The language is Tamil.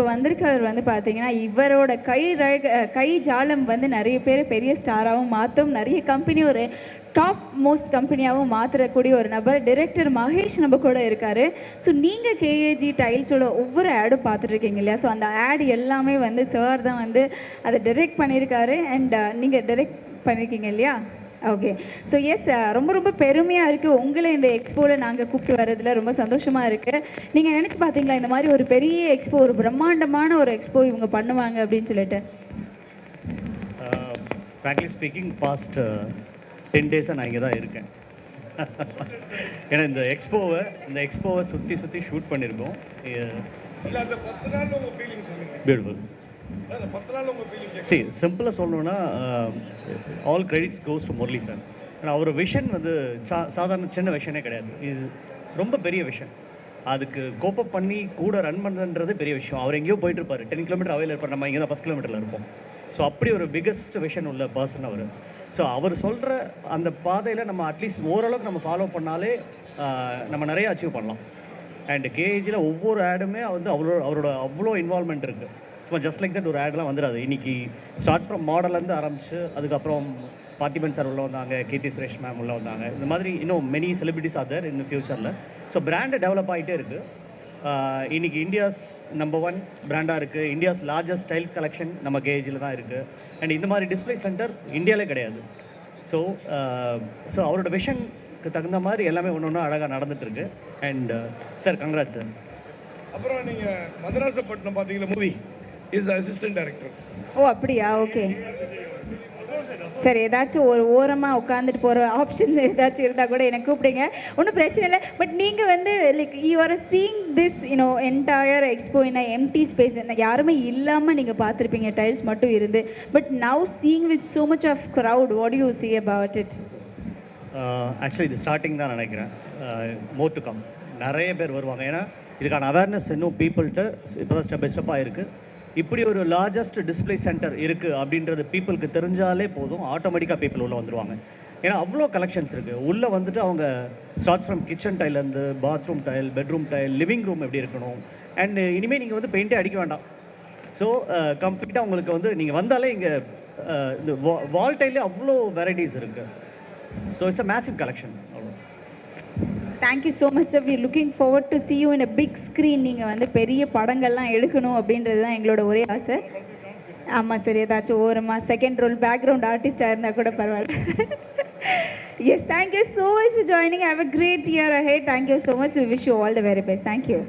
இப்போ வந்திருக்கவர் வந்து பார்த்தீங்கன்னா இவரோட கை ரக கை ஜாலம் வந்து நிறைய பேர் பெரிய ஸ்டாராகவும் மாற்றும். நிறைய கம்பெனி ஒரு டாப் மோஸ்ட் கம்பெனியாகவும் மாற்றக்கூடிய ஒரு நபர். டிரெக்டர் மகேஷ் நம்ம கூட இருக்கார். ஸோ நீங்கள் கேஏஜி டைல்ஸோட ஒவ்வொரு ஆடும் பார்த்துட்ருக்கீங்க இல்லையா? ஸோ அந்த ஆட் எல்லாமே வந்து சார் தான் வந்து அதை டிரெக்ட் பண்ணியிருக்காரு. அண்ட் நீங்கள் டிரெக்ட் பண்ணியிருக்கீங்க இல்லையா? ஓகே ஸோ எஸ் ரொம்ப ரொம்ப பெருமையாக இருக்குது உங்களை இந்த எக்ஸ்போவில் நாங்கள் கூப்பிட்டு வர்றதுல ரொம்ப சந்தோஷமாக இருக்குது நீங்கள் நினச்சி பார்த்தீங்களா இந்த மாதிரி ஒரு பெரிய எக்ஸ்போ ஒரு பிரம்மாண்டமான ஒரு எக்ஸ்போ இவங்க பண்ணுவாங்க அப்படின்னு சொல்லிட்டு? ஃப்ராங்க்லி ஸ்பீக்கிங் பாஸ்ட் டென் டேஸாக நான் இங்கே தான் இருக்கேன். ஏன்னா இந்த எக்ஸ்போவை இந்த எக்ஸ்போவை சுற்றி சுற்றி ஷூட் பண்ணியிருக்கோம் இல்ல அந்த பத்து நாள் உங்க ஃபீலிங் சொல்லுங்க. பியூட்டிஃபுல் சரி சிம்பிளாக சொல்லணும்னா all credits goes to Murali sir ஆனால் அவர் விஷன் வந்து சா சாதாரண சின்ன விஷனே கிடையாது. இஸ் ரொம்ப பெரிய விஷன் அதுக்கு கோப்பப் பண்ணி கூட ரன் பண்ணுறது பெரிய விஷயம். அவர் எங்கேயோ போயிட்டு இருப்பார். டென் கிலோமீட்டர் அவையில் இருப்பார். நம்ம இங்கே தான் ஃபஸ்ட் கிலோமீட்டரில் இருப்போம். ஸோ அப்படி ஒரு பிக்கஸ்ட் விஷன் உள்ள பர்சன் அவர். ஸோ அவர் சொல்கிற அந்த பாதையில் நம்ம அட்லீஸ்ட் ஓரளவுக்கு நம்ம ஃபாலோ பண்ணாலே uh, நம்ம நிறைய அச்சீவ் பண்ணலாம். அண்ட் கேஜியில் ஒவ்வொரு ஆடுமே வந்து அவ்வளோ அவரோட அவ்வளோ இன்வால்மெண்ட் இருக்குது சும்மா ஜஸ்ட் லைக் தட் ஒரு ஆட்லாம் வந்துடாது. இன்னைக்கு ஸ்டார்ட் ஃப்ரம் மாடல்லேருந்து ஆரம்பிச்சு அதுக்கப்புறம் பார்த்திபன் சார் உள்ளே வந்தாங்க கீர்த்தி சுரேஷ் மேம் உள்ளே வந்தாங்க. இந்த மாதிரி இன்னும் மெனி செலிபிரிட்டிஸ் ஆர் இந்த ஃபியூச்சரில் ஸோ பிராண்டு டெவலப் ஆகிட்டே இருக்குது இன்னைக்கு இந்தியாஸ் நம்பர் ஒன் பிராண்டாக இருக்குது இந்தியாஸ் லார்ஜஸ்ட் ஸ்டைல் கலெக்ஷன் நம்ம கேஜில் தான் இருக்குது அண்ட் இந்த மாதிரி டிஸ்ப்ளே சென்டர் இந்தியாவிலே கிடையாது. ஸோ ஸோ அவரோட விஷனுக்கு தகுந்த மாதிரி எல்லாமே ஒன்று ஒன்று அழகாக நடந்துட்டுருக்கு அண்ட் சார் கங்க்ராட் சார் அப்புறம் நீங்கள் மதராசப்பட்டினம் பார்த்தீங்களா மூவி இஸ் அசிஸ்டன்ட் டைரக்டர் ஓ அப்படியா? ஓகே சரி ஏதாச்சும் ஒரு ஓரமாக உட்காந்துட்டு போகிற ஆப்ஷன் ஏதாச்சும் இருந்தால் கூட எனக்கு கூப்பிடுங்க. ஒன்றும் பிரச்சனை இல்லை. பட் நீங்கள் வந்து like you are seeing this you know entire expo in empty space யாருமே இல்லாமல் நீங்கள் பார்த்துருப்பீங்க. டைல்ஸ் மட்டும் இருந்து. But now seeing with so much of crowd what do you see about it? Actually இது ஸ்டார்டிங் தான் நினைக்கிறேன். மோர் டு கம் நிறைய பேர் வருவாங்க. ஏன்னா இதுக்கான அவேர்னஸ் இன்னும் பீப்புள்கிட்ட இப்போ தான் ஸ்டெப் பை ஸ்டெப்பாக இருக்குது இப்படி ஒரு லார்ஜஸ்ட் டிஸ்ப்ளே சென்டர் இருக்குது அப்படின்றது பீப்புளுக்கு தெரிஞ்சாலே போதும். ஆட்டோமேட்டிக்காக பீப்புள் உள்ளே வந்துடுவாங்க ஏன்னா அவ்வளோ கலெக்ஷன்ஸ் இருக்குது உள்ளே வந்துட்டு அவங்க starts from kitchen டைல்லேருந்து bathroom tile bedroom tile living room எப்படி இருக்கணும். அண்ட் இனிமேல் நீங்கள் வந்து பெயிண்டே அடிக்க வேண்டாம். ஸோ கம்ப்ளீட்டாக உங்களுக்கு வந்து நீங்கள் வந்தாலே இங்கே இந்த வால் டைல்லே அவ்வளோ வெரைட்டிஸ் இருக்குது so it's a massive collection thank you so much sir we looking forward to see you in a big screen நீங்கள் வந்து பெரிய படங்கள்லாம் எடுக்கணும் அப்படின்றது தான் எங்களோட ஒரே ஆசை. ஆமாம் சார் ஏதாச்சும் ஓரமாக செகண்ட் ரோல் பேக்ரவுண்ட் ஆர்டிஸ்டாக இருந்தால் கூட பரவாயில்ல. Yes thank you so much for joining have a great year ahead thank you so much we wish you all the very best thank you